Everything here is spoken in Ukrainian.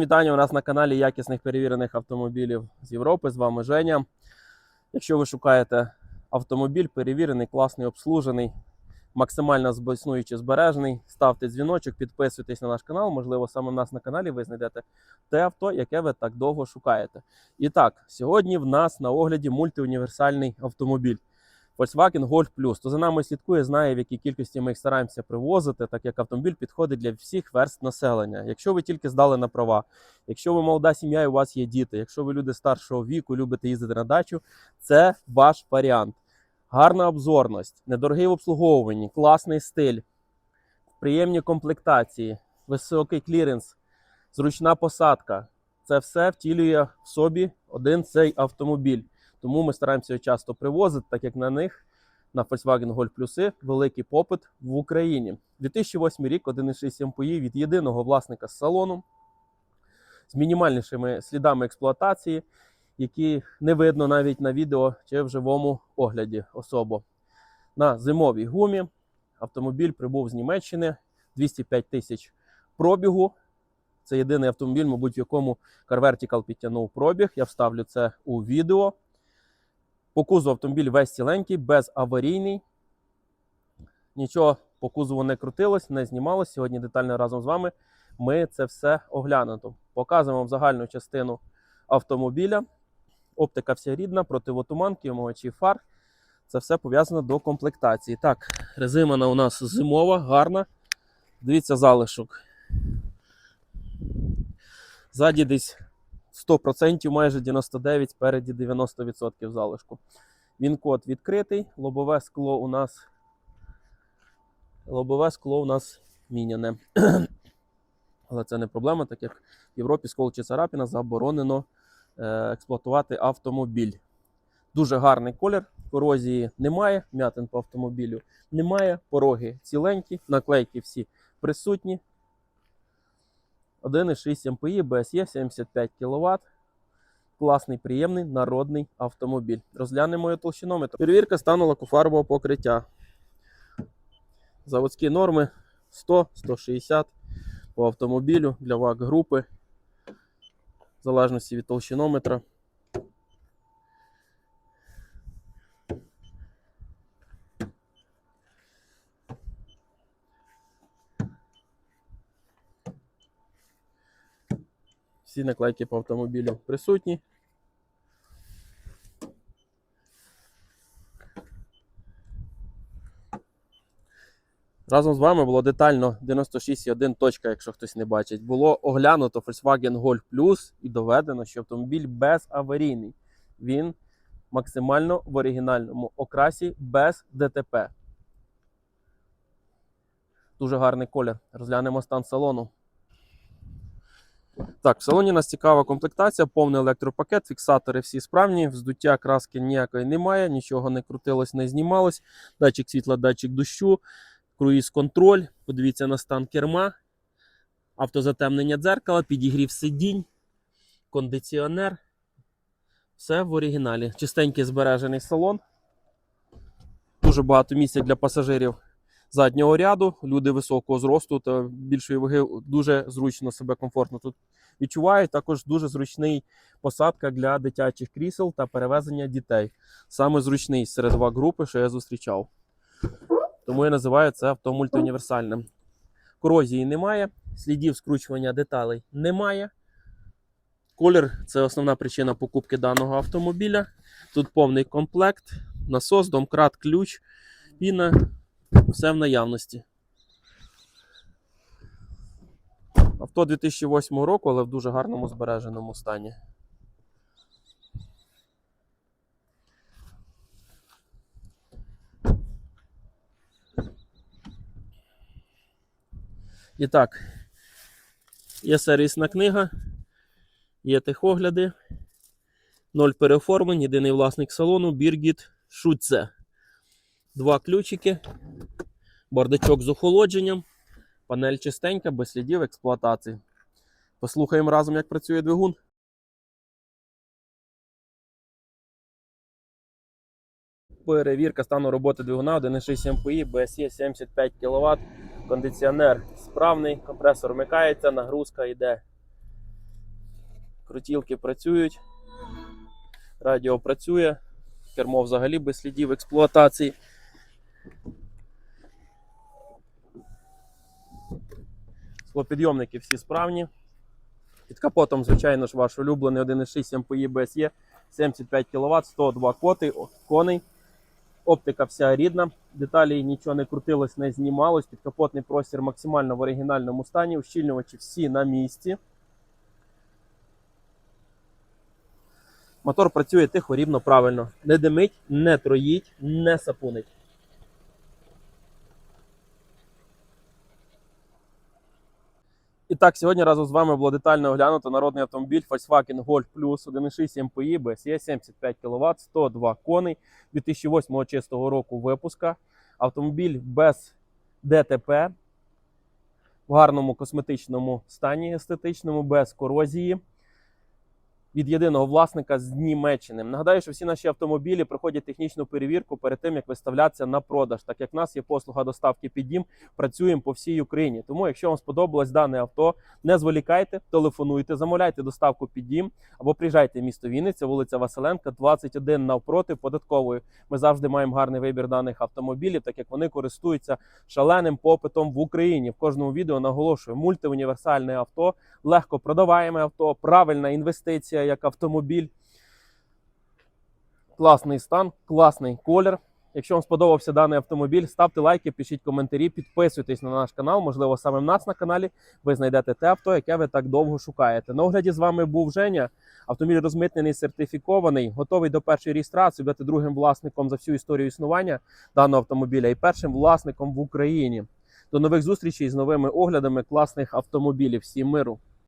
Вітання у нас на каналі якісних перевірених автомобілів з Європи. З вами Женя. Якщо ви шукаєте автомобіль, перевірений, класний, обслужений, максимально збоснуючи збережений, ставте дзвіночок, підписуйтесь на наш канал. Можливо, саме у нас на каналі ви знайдете те авто, яке ви так довго шукаєте. І так, сьогодні в нас на огляді мультиуніверсальний автомобіль. Volkswagen Golf Plus. Хто за нами слідкує, знає, в якій кількості ми їх стараємося привозити, так як автомобіль підходить для всіх верст населення. Якщо ви тільки здали на права, якщо ви молода сім'я і у вас є діти, якщо ви люди старшого віку, любите їздити на дачу, це ваш варіант. Гарна обзорність, недорогий в обслуговуванні, класний стиль, приємні комплектації, високий кліренс, зручна посадка. Це все втілює в собі один цей автомобіль. Тому ми стараємося часто привозити, так як на них на Volkswagen Golf Plus великий попит в Україні. 2008 рік 1,6 МПІ від єдиного власника з салону з мінімальнішими слідами експлуатації, які не видно навіть на відео чи в живому огляді особо. На зимовій гумі автомобіль прибув з Німеччини 205 тисяч пробігу. Це єдиний автомобіль, мабуть, в якому Car Vertical підтягнув пробіг. Я вставлю це у відео. По кузову автомобіль весь ціленький, безаварійний. Нічого по кузову не крутилось, не знімалось. Сьогодні детально разом з вами ми це все оглянемо. Показуємо вам загальну частину автомобіля. Оптика вся рідна, противотуманки, омивачі фар. Це все пов'язано до комплектації. Так, резина у нас зимова, гарна. Дивіться залишок. Ззаді десь 100%, майже 99%, спереді 90% залишку. Він код відкритий, лобове скло у нас лобове скло у нас міняне. Але це не проблема, так як в Європі скол чи царапіна заборонено е, експлуатувати автомобіль. Дуже гарний колір, корозії немає, м'ятин по автомобілю немає, пороги ціленькі, наклейки всі присутні. 1,6 МПІ, БСЄ 75 кВт. Класний, приємний народний автомобіль. Розглянемо його толщинометр. Перевірка стану лакофарбового покриття. Заводські норми 100-160 по автомобілю для ВАК групи. В залежності від толщинометра. Всі наклейки по автомобілю присутні. Разом з вами було детально 96,1 точка, якщо хтось не бачить. Було оглянуто Volkswagen Golf Plus і доведено, що автомобіль безаварійний. Він максимально в оригінальному окрасі без ДТП. Дуже гарний колір. Розглянемо стан салону. Так, в салоні нас цікава комплектація, повний електропакет, фіксатори всі справні, вздуття краски ніякої немає, нічого не крутилось, не знімалось. Датчик світла, датчик дощу, круїз-контроль. Подивіться на стан керма, автозатемнення дзеркала, підігрів сидінь, кондиціонер. Все в оригіналі. Чистенький збережений салон. Дуже багато місця для пасажирів заднього ряду. Люди високого зросту та більшої ваги дуже зручно себе комфортно тут відчувають. Також дуже зручний посадка для дитячих крісел та перевезення дітей. Саме зручний серед ваг групи, що я зустрічав. Тому я називаю це авто мультиуніверсальним. Корозії немає, слідів скручування деталей немає. Колір це основна причина покупки даного автомобіля. Тут повний комплект, насос, домкрат, ключ, піна, все в наявності. Авто 2008 року, але в дуже гарному збереженому стані. І так, є сервісна книга, є техогляди, ноль переоформлень, єдиний власник салону Біргіт Шуце. Два ключики, бардачок з охолодженням, панель чистенька, без слідів експлуатації. Послухаємо разом, як працює двигун. Перевірка стану роботи двигуна 1,6 МПІ, БСЄ 75 кВт, кондиціонер справний, компресор вмикається, нагрузка йде Крутілки працюють, радіо працює, кермо взагалі без слідів експлуатації. Склопідйомники всі справні. Під капотом, звичайно ж, ваш улюблений 1.6 MPI BSE 75 кВт, 102 коти, коней. Оптика вся рідна, деталі нічого не крутилось, не знімалось. Підкапотний простір максимально в оригінальному стані. Ущільнювачі всі на місці. Мотор працює тихо, рівно, правильно. Не димить, не троїть, не сапунить. І так, сьогодні разом з вами було детально оглянуто народний автомобіль Volkswagen Golf Plus 1.6 MPI BSE 75 кВт, 102 коней 2008 чистого року випуска. Автомобіль без ДТП в гарному косметичному стані естетичному, без корозії. Від єдиного власника з Німеччини. Нагадаю, що всі наші автомобілі проходять технічну перевірку перед тим, як виставлятися на продаж. Так як в нас є послуга доставки під дім, працюємо по всій Україні. Тому, якщо вам сподобалось дане авто, не зволікайте, телефонуйте, замовляйте доставку під дім або приїжджайте в місто Вінниця, вулиця Василенка, 21 навпроти податкової. Ми завжди маємо гарний вибір даних автомобілів, так як вони користуються шаленим попитом в Україні. В кожному відео наголошую мультиуніверсальне авто, легко продаваєме авто, правильна інвестиція як автомобіль. Класний стан, класний колір. Якщо вам сподобався даний автомобіль, ставте лайки, пишіть коментарі, підписуйтесь на наш канал. Можливо, саме в нас на каналі ви знайдете те авто, яке ви так довго шукаєте. На огляді з вами був Женя. Автомобіль розмитнений, сертифікований, готовий до першої реєстрації, бути другим власником за всю історію існування даного автомобіля і першим власником в Україні. До нових зустрічей з новими оглядами класних автомобілів. Всім миру!